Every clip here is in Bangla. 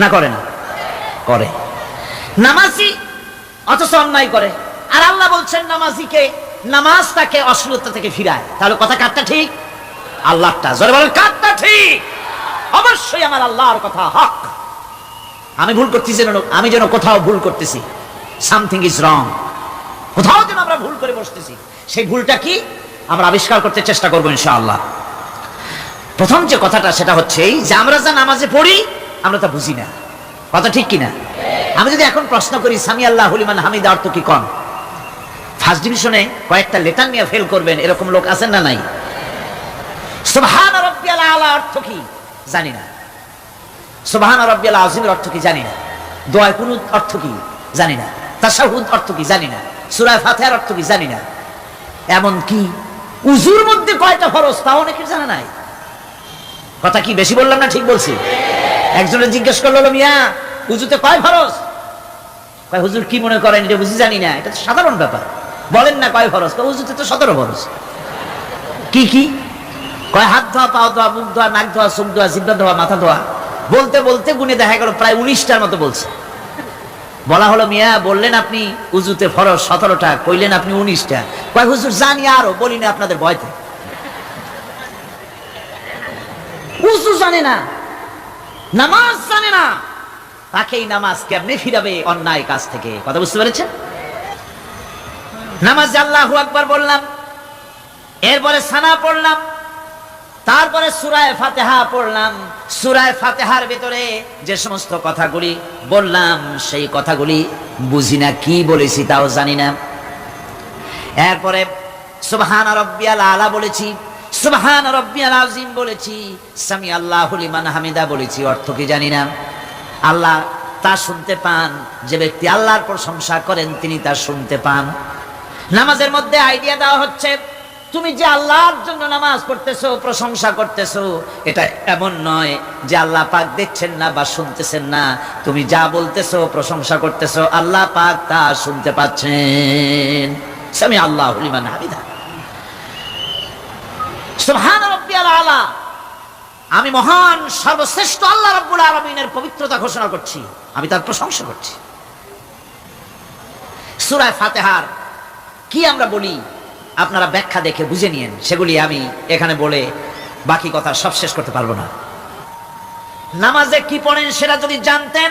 না করে না করে। নামাজি অথচ অন্যায় করে। আর আল্লাহ বলছেন, নামাজিকে নামাজ তাকে অশ্লীলতা থেকে ফিরায়। তাহলে কথা কাটটা ঠিক? আল্লাহটা। জোরে বলেন কাটটা ঠিক? অবশ্যই আমার আল্লাহর কথা হক। আমি ভুল করতেছি যেন, আমি যেন কোথাও ভুল করতেছি। সামথিং ইজ রং কোথাও যেন আমরা ভুল করে বসতেছি। সেই ভুলটা কি? আমরা আবিষ্কার করতে চেষ্টা করব ইনশাআল্লাহ। প্রথম যে কথাটা, সেটা হচ্ছে এই যে আমরা যা নামাজে পড়ি আমরা তা বুঝি না। কথা ঠিক কিনা? আমি যদি এখন প্রশ্ন করি, সামি আল্লাহ হলিমান হামিদ অর্থ কি কন ফার্স্ট ডিভিশনে কয়েকটা লেটার নিয়ে ফেল করবেন, এরকম লোক আছেন না নাই? অর্থ কি? জানি না। আজিমের অর্থ কি? জানি না। দোয়া কুনুত অর্থ কি? জানি না। তাশাহুদ অর্থ কি? জানি না। সূরা ফাতিহার অর্থ কি? জানি না। এমন কি উজুর মধ্যে কয়টা ফরজ তা অনেকের জানা নাই। কথা কি বেশি বললাম না ঠিক বলছি? একজনে জিজ্ঞেস করল "হলো, মিয়া উজুতে কয় ফরজ? কয় হুজুর কি মনে করেন এটা বুঝি জানি না এটা তো সাধারণ ব্যাপার। বলেন না কয় ফরজ কয় উজুতে তো সতেরো ফরজ। কি কি? কয় হাত ধোয়া পাও ধোয়া মুখ ধোয়া নাক ধোয়া চোখ ধোয়া জিব্বা ধোয়া মাথা ধোয়া। বলতে বলতে গুনে দেখা গেল প্রায় উনিশটার মতো বলছে। বলা হলো মিয়া বললেন আপনি উজুতে ফরজ সতেরোটা কইলেন আপনি উনিশটা। কয় হুজুর জানি আরও বলি না আপনাদের ভয়তে। উজু জানে না। নামাজ জানে না। তাকেই নামাজ কেমনে ফিরাবে অন্যায় কাজ থেকে? কথা বুঝতে পেরেছেন? নামাজ আল্লাহু আকবার বললাম, এরপরে সানা পড়লাম, তারপরে সুরায় ফাতেহা পড়লাম। সুরায় ফাতেহার ভিতরে যে সমস্ত কথাগুলি বললাম, সেই কথাগুলি বুঝি না, কি বলেছি তাও জানি না। এরপরে সুবহান রব্বিয়াল আলা বলেছি সুবহান রব্বিয়াল আজিম বলেছি, সামি আল্লাহু লিমান হামিদা বলেছি, অর্থ কি জানি না? আল্লাহ তা শুনতে পান, যে ব্যক্তি আল্লাহর প্রশংসা করেন, তিনি তা শুনতে পান। নামাজের মধ্যে আইডিয়া দেওয়া হচ্ছে, তুমি যে আল্লাহর জন্য নামাজ পড়তেছো, প্রশংসা করতেছো, এটা এমন নয় যে আল্লাহ পাক দেখছেন না বা শুনতেছেন না। তুমি যা বলতেছো, প্রশংসা করতেছো, আল্লাহ পাক তা শুনতে পাচ্ছেন। সামি আল্লাহ লিমান হামিদা। আমি মহান, সর্বশ্রেষ্ঠ আল্লাহ রাব্বুল আলামিনের পবিত্রতা ঘোষণা করছি। আমি তার প্রশংসা করছি। সুরায় ফাতেহার কি আমরা বলি? আপনারা ব্যাখ্যা দেখে বুঝে নিয়েন। সেগুলি আমি এখানে বলে বাকি কথা সব শেষ করতে পারব না। নামাজে কি পড়েন সেটা যদি জানতেন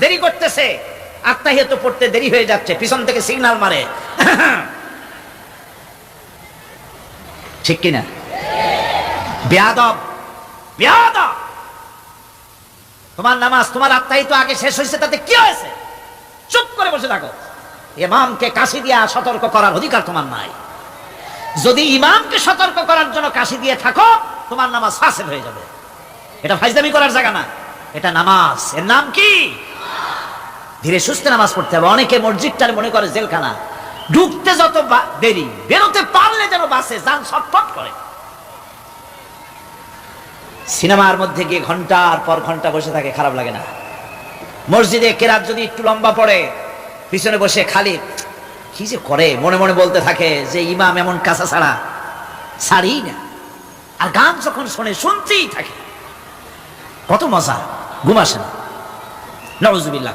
দেরি করতেছে। আত্মাহিয়ত পড়তে দেরি হয়ে যাচ্ছে, পিছন থেকে সিগন্যাল মারে। ঠিক কিনা? বেয়াদব বেয়াদব! তোমার নামাজ, তোমার আত্মাহিত আগে শেষ হয়েছে, তাতে কি হয়েছে? চুপ করে বসে থাকো। ইমামকে কাশি দিয়া সতর্ক করার অধিকার তোমার নাই। যদি ইমামকে সতর্ক করার জন্য কাশি দিয়ে থাকো, তোমার নামাজ ফাসেল হয়ে যাবে। এটা ফাইজদামি করার জায়গা না। এটা নামাজ। এর নাম কি? ধীরে সুস্থে নামাজ পড়তে হবে। অনেকে মসজিদটার মনে করে জেলখানা। ঢুকতে যত দেরি, বেরোতে পারলে যেন বাসে যান, ছটফট করে। সিনেমার মধ্যে গিয়ে ঘণ্টার পর ঘণ্টা বসে থাকে, খারাপ লাগে না। মসজিদে কেরাত যদি একটু লম্বা পড়ে, পিছনে বসে খালি, কি যে করে? মনে মনে বলতে থাকে যে ইমাম এমন কাঁচা ছাড়া ছাড়ি না। আর গান যখন শোনে, শুনতেই থাকে। কত মজা, ঘুম না। নজুবিল্লাহ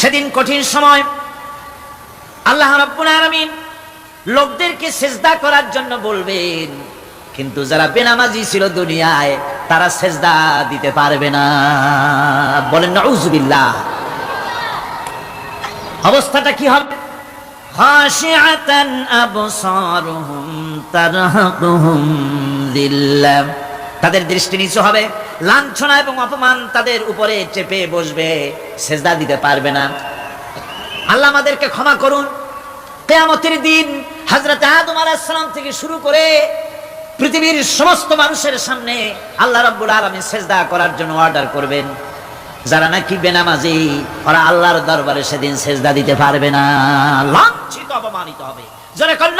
সেদিন কঠিন সময় আল্লাহ রাব্বুল আলামিন লোকদেরকে সেজদা করার জন্য বলবেন কিন্তু যারা বেনামাজি ছিল দুনিয়ায় তারা সেজদা দিতে পারবে না বলেন নাউজুবিল্লাহ অবস্থাটা কি হবে خاشعة أبصارهم ترهقهم ذلة তাদের দৃষ্টি নিচু হবে, লাঞ্ছনা এবং অপমান তাদের উপরে চেপে বসবে, সেজদা দিতে পারবে না। আল্লাহ আমাদেরকে ক্ষমা করুন। কেয়ামতের দিন হজরত আদম আলাইসালাম থেকে শুরু করে পৃথিবীর সমস্ত মানুষের সামনে আল্লাহ রাব্বুল আলামিন সেজদা করার জন্য অর্ডার করবেন। যারা নাকি বেনামাজি, ওরা আল্লাহর দরবারে সেদিন সেজদা দিতে পারবে না। লাঞ্ছিত, অপমানিত হবে। যারা কল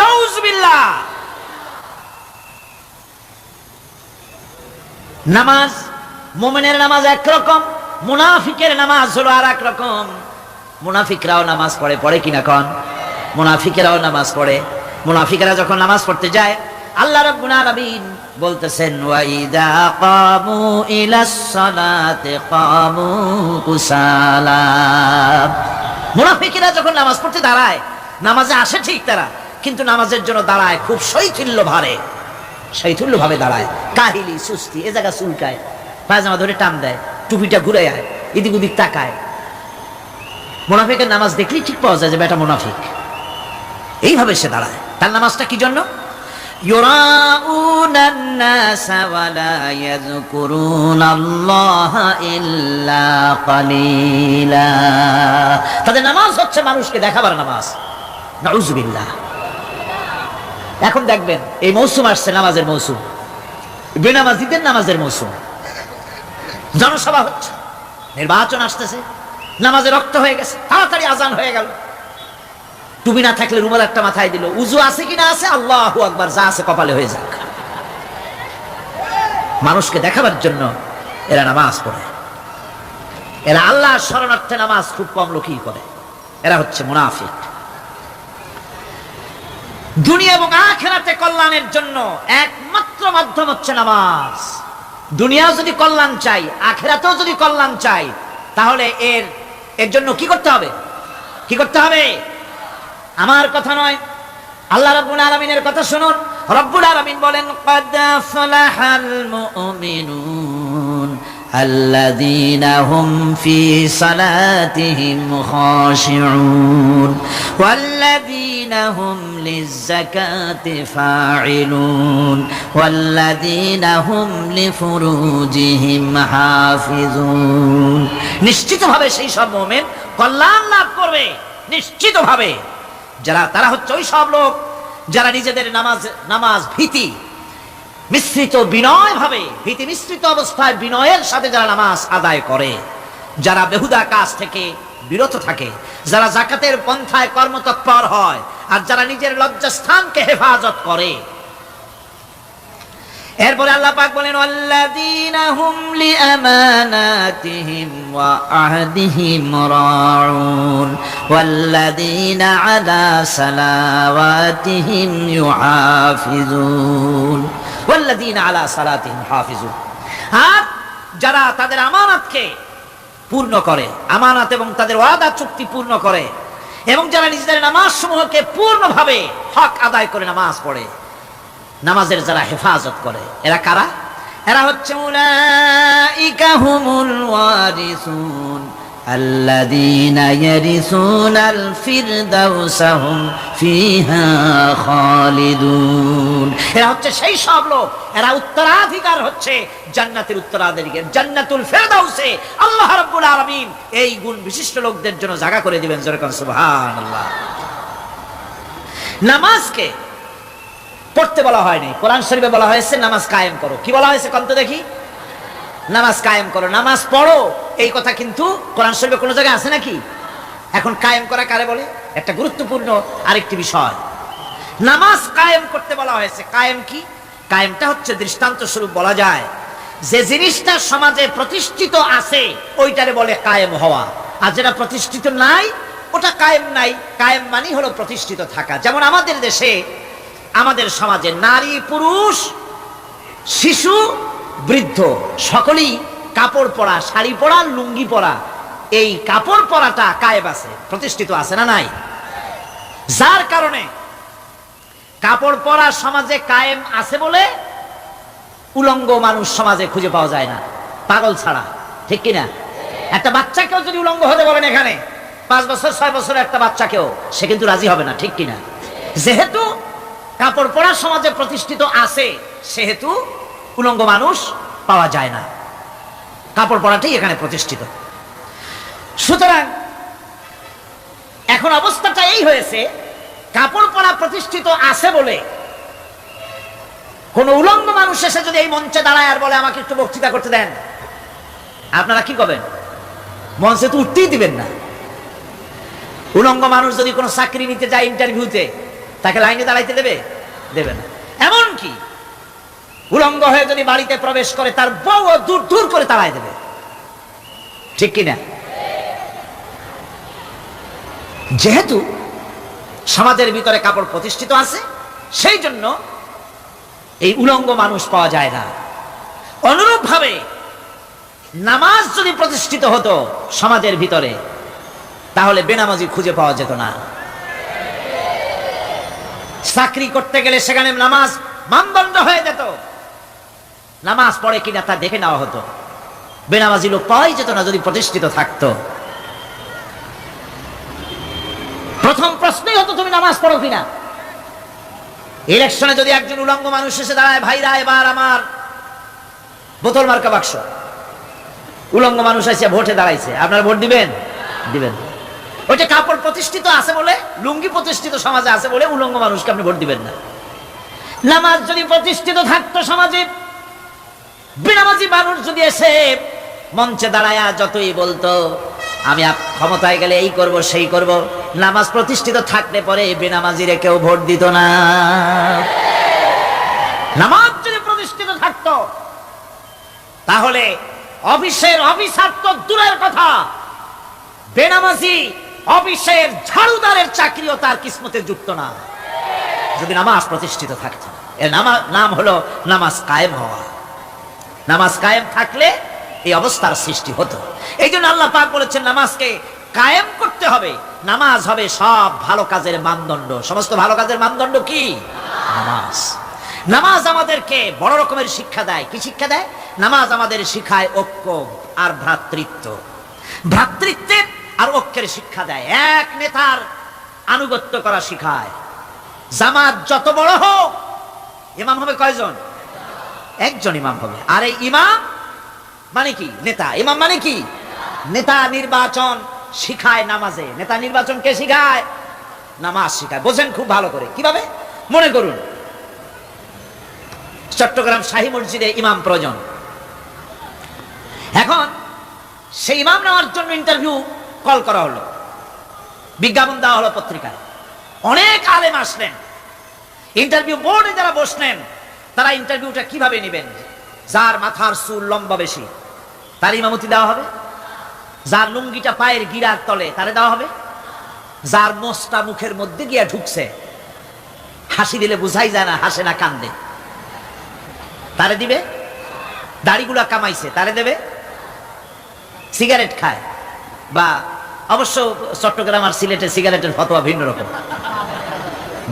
নামাজ, মোমেনের নামাজ একরকম মুনাফিকের নামাজ হলো আর এক রকম। মুনাফিকরাও নামাজ পড়ে পড়ে কিনা কন? মুনাফিকেরাও নামাজ পড়ে। মুনাফিকেরা যখন নামাজ পড়তে যায়, আল্লাহ রাব্বুল আলামিন বলতেছেন ওয়াইদা কামু ইলাস সালাতে কামু কুসালা। মুনাফিকেরা যখন নামাজ পড়তে দাঁড়ায়, নামাজে আসে ঠিক তারা, কিন্তু নামাজের জন্য দাঁড়ায় খুব শৈথিল্য ভারে। শৈথুল্য ভাবে দাঁড়ায় কাহিলি সুস্তি এ জায়গা চুলকায় পায়জামা ধরে টান দেয় টুপিটা ঘুরে আয় এদিক ওদিক তাকায় মোনাফিকের নামাজ দেখলেই ঠিক পাওয়া যায় যে বেটা মোনাফিক এইভাবে সে দাঁড়ায় তার নামাজটা কি জন্য يراءون الناس ولا يذكرون الله إلا قليلا তাদের নামাজ হচ্ছে মানুষকে দেখাবার নামাজ নাউজুবিল্লাহ এখন দেখবেন, এই মৌসুম আসছে, নামাজের মৌসুম। বেনামাজিদের নামাজের মৌসুম। জনসভা হচ্ছে। নির্বাচন আসতেছে। নামাজে রক্ত হয়ে গেছে। তাড়াতাড়ি আজান হয়ে গেল। টুপি না থাকলে রুমাল একটা মাথায় দিল। উজু আছে কিনা আছে? আল্লাহ আকবার, যা আছে কপালে হয়ে যাক। মানুষকে দেখাবার জন্য এরা নামাজ পড়ে। এরা আল্লাহ শরণার্থে নামাজ খুব কম লোকই করে। এরা হচ্ছে মুনাফিক। দুনিয়া এবং আখেরাতে কল্যাণের জন্য একমাত্র মাধ্যম হচ্ছে নামাজ। দুনিয়া যদি কল্যাণ চাই, আখেরাতেও যদি কল্যাণ চাই, তাহলে এর এর জন্য কি করতে হবে? কি করতে হবে? আমার কথা নয়। আল্লাহ রাব্বুল আলামিনের কথা শুনুন। রব্বুল আলামিন বলেন, কদ ফালাহাল মুমিনুন। الذين هم في صلاتهم خاشعون والذين هم للزكاة فاعلون والذين هم لفروجهم حافظون নিশ্চিতভাবে সেই সব মোমেন কল্যাণ লাভ করবে নিশ্চিতভাবে যারা তারা হচ্ছে ওই সব লোক যারা নিজেদের নামাজ নামাজ ভীতি মিশ্রিত বিনয় ভাবে ভীতি মিশ্রিত অবস্থায় বিনয়ের সাথে যারা নামাজ আদায় করে, যারা বেহুদা কাজ থেকে বিরত থাকে, যারা জাকাতের পন্থায় কর্মতৎপর হয়, আর যারা নিজের লজ্জাস্থানকে হেফাজত করে। এরপরে আল্লাহ পাক বলেন আল্লাযীনা হুম লিআমানাতিহিম ওয়া আহদিহিম রাউন, ওয়াল্লাযীনা আলা সালাওয়াতিহিম ইউহাফিজুন। ওয়াল্লাযীনা আলা সালাতিহিম হাফিজুন। আর যারা তাদের আমানতকে পূর্ণ করে, আমানত এবং তাদের ওয়াদা চুক্তি পূর্ণ করে, এবং যারা নিজেদের নামাজ সমূহকে পূর্ণভাবে হক আদায় করে নামাজ পড়ে, নামাজের যারা হেফাজত করে, এরা কারা? এরা হচ্ছে উলাইকা হুমুল ওয়ারিসুন। الذين يرثون الفردوس هم فيها خالدون এরা হচ্ছে সেই সব লোক এরা উত্তরাধিকার হচ্ছে জান্নাতের উত্তরাধিকার জান্নাতুল ফেরদাউসে আল্লাহ রাব্বুল আলামিন এই গুণ বিশিষ্ট লোকদের জন্য জায়গা করে দিবেন যেরকম সুবহানাল্লাহ নামাজকে পড়তে বলা হয়নি কোরআন শরীফে বলা হয়েছে নামাজ কায়েম করো কি বলা হয়েছে কন্ত দেখি নামাজ কায়েম করো, নামাজ পড়ো। এই কথা কিন্তু কোরআন শরীফে কোনো জায়গায় আছে নাকি? এখন কায়েম করা কারে বলে? একটা গুরুত্বপূর্ণ আরেকটি বিষয়। নামাজ কায়েম করতে বলা হয়েছে। কায়েম কি? কায়েমটা হচ্ছে দৃষ্টান্ত স্বরূপ বলা যায়। যে জিনিসটা সমাজে প্রতিষ্ঠিত আছে, ওইটারে বলে কায়েম হওয়া। আর যেটা প্রতিষ্ঠিত নাই, ওটা কায়েম নাই। কায়েম মানি হলো প্রতিষ্ঠিত থাকা। যেমন আমাদের দেশে, আমাদের সমাজে নারী, পুরুষ, শিশু বৃদ্ধ, সকলেই কাপড় পরা, শাড়ি পরা, লুঙ্গি পরা, এই কাপড় পরাটা কায়েব আছে, প্রতিষ্ঠিত আছে না নাই? যার কারণে কাপড় পরা সমাজে কায়েম আছে বলে উলঙ্গ মানুষ সমাজে খুঁজে পাওয়া যায় না, পাগল ছাড়া, ঠিক কিনা একটা বাচ্চাকেও যদি উলঙ্গ হতে বলেন এখানে, পাঁচ বছর, ছয় বছর একটা বাচ্চাকেও, সে কিন্তু রাজি হবে না, ঠিক কিনা যেহেতু কাপড় পরা সমাজে প্রতিষ্ঠিত আছে, সেহেতু উলঙ্গ মানুষ পাওয়া যায় না। কাপড় পরাটাই এখানে প্রতিষ্ঠিত। সুতরাং এখন অবস্থাটা এই হয়েছে, কাপড় পরা প্রতিষ্ঠিত আছে বলে কোন উলঙ্গ মানুষ এসে যদি এই মঞ্চে দাঁড়ায় আর বলে, আমাকে একটু বক্তৃতা করতে দেন। আপনারা কি করবেন? মঞ্চে তো উঠতেই দিবেন না। উলঙ্গ মানুষ যদি কোনো চাকরি নিতে যায় ইন্টারভিউতে তাকে লাইনে দাঁড়াইতে দেবে? দেবে না। এমন কি উলঙ্গ হয়ে যদি বাড়িতে প্রবেশ করে, তার বউ দূর দূর করে তাড়াই দেবে। ঠিক কিনা যেহেতু সমাজের ভিতরে কাপড় প্রতিষ্ঠিত আছে, সেই জন্য এই উলঙ্গ মানুষ পাওয়া যায় না। অনুরূপভাবে নামাজ যদি প্রতিষ্ঠিত হতো সমাজের ভিতরে, তাহলে বেনামাজি খুঁজে পাওয়া যেত না। চাকরি করতে গেলে সেখানে নামাজ মানদণ্ড হয়ে যেত। নামাজ পড়ে কিনা তা দেখে নেওয়া হতো। বেনামাজি লোক পাওয়াই যেত না যদি প্রতিষ্ঠিত থাকতো। প্রথম প্রশ্নই হতো, তুমি নামাজ পড়ো কিনা? ইলেকশনে যদি একজন উলঙ্গ মানুষ এসে দাঁড়ায়, ভাইরা, এবার আমার বোতল মার্কা বাক্স। উলঙ্গ মানুষ এসে ভোটে দাঁড়াইছে। আপনারা ভোট দিবেন? দিবেন। ওইটা কাপড় প্রতিষ্ঠিত আছে বলে, লুঙ্গি প্রতিষ্ঠিত সমাজে আছে বলে উলঙ্গ মানুষকে আপনি ভোট দিবেন না। নামাজ যদি প্রতিষ্ঠিত থাকতো সমাজে বিনামাজি মানুষ যদি এসে মঞ্চে দাঁড়ায়া যতই বলতো, আমি ক্ষমতায় গেলে এই করব, সেই করব। নামাজ প্রতিষ্ঠিত থাকলে পরে বেনামাজিরে কেউ ভোট দিত না। নামাজ যদি প্রতিষ্ঠিত থাকতো, তাহলে অফিসের অফিসার তো দূরের কথা। বেনামাজি অফিসের ঝাড়ুদারের চাকরিও তার কিসমতে যুক্ত না। যদি নামাজ প্রতিষ্ঠিত থাকতো, এর নাম হলো নামাজ কায়েম হওয়া। নামাজ কায়েম থাকলে এই অবস্থার সৃষ্টি হতো। এই জন্য আল্লাহ পাক বলেছেন, নামাজকে কায়েম করতে হবে। নামাজ হবে সব ভালো কাজের মানদণ্ড। সমস্ত ভালো কাজের মানদণ্ড কি? নামাজ। নামাজ আমাদেরকে বড় রকমের শিক্ষা দেয়। কি শিক্ষা দেয়? নামাজ আমাদের শিখায় ঐক্য আর ভ্রাতৃত্ব। ভ্রাতৃত্বের আর ঐক্যের শিক্ষা দেয়। এক নেতার আনুগত্য করা শিখায়। জামাত যত বড় হোক, ইমাম হবে কয়জন? একজন ইমাম হবে। আর এই ইমাম মানে কি? নেতা। ইমাম মানে কি? নেতা নির্বাচন শিখায় নামাজে। নেতা নির্বাচন কে শিখায়? নামাজ শিখায়। বোঝেন খুব ভালো করে। কীভাবে? মনে করুন। চট্টগ্রাম শাহী মসজিদে ইমাম প্রয়োজন। এখন সেই ইমাম নেওয়ার জন্য ইন্টারভিউ কল করা হলো। বিজ্ঞাপন দেওয়া হলো পত্রিকায়। অনেক আলেম আসলেন। ইন্টারভিউ বোর্ডে যারা বসলেন তারা ইন্টারভিউটা কীভাবে নেবেন? যার মাথার চুল লম্বা বেশি তার ইমামতি দেওয়া হবে। যার লুঙ্গিটা পায়ের গিরার তলে, তারে দেওয়া হবে। যার মোষটা মুখের মধ্যে গিয়া ঢুকছে, হাসি দিলে বুঝাই যায় না, হাসে না, কান্দে। তারে দিবে? দাড়িগুলা কামাইছে, তারে দেবে? সিগারেট খায়। বা অবশ্য চট্টগ্রাম আর সিলেটে সিগারেটের ফতোয়া ভিন্ন রকম।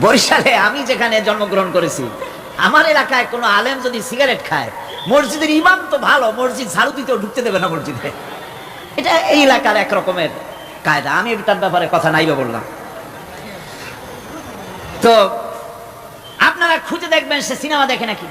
বরিশালে আমি যেখানে জন্মগ্রহণ করেছি আমার এলাকায় কোনো আলেম যদি সিগারেট খায়, মসজিদের ইমাম তো ভালো, মসজিদ ঝাড়ু দিতেও ঢুকতে দেবে না মসজিদে। এটা এই এলাকার একরকমের কায়দা। আমি এটার ব্যাপারে কথা নাইবা বললাম। তো, আপনারা খুঁজে দেখবেন সে সিনেমা দেখে নাকি?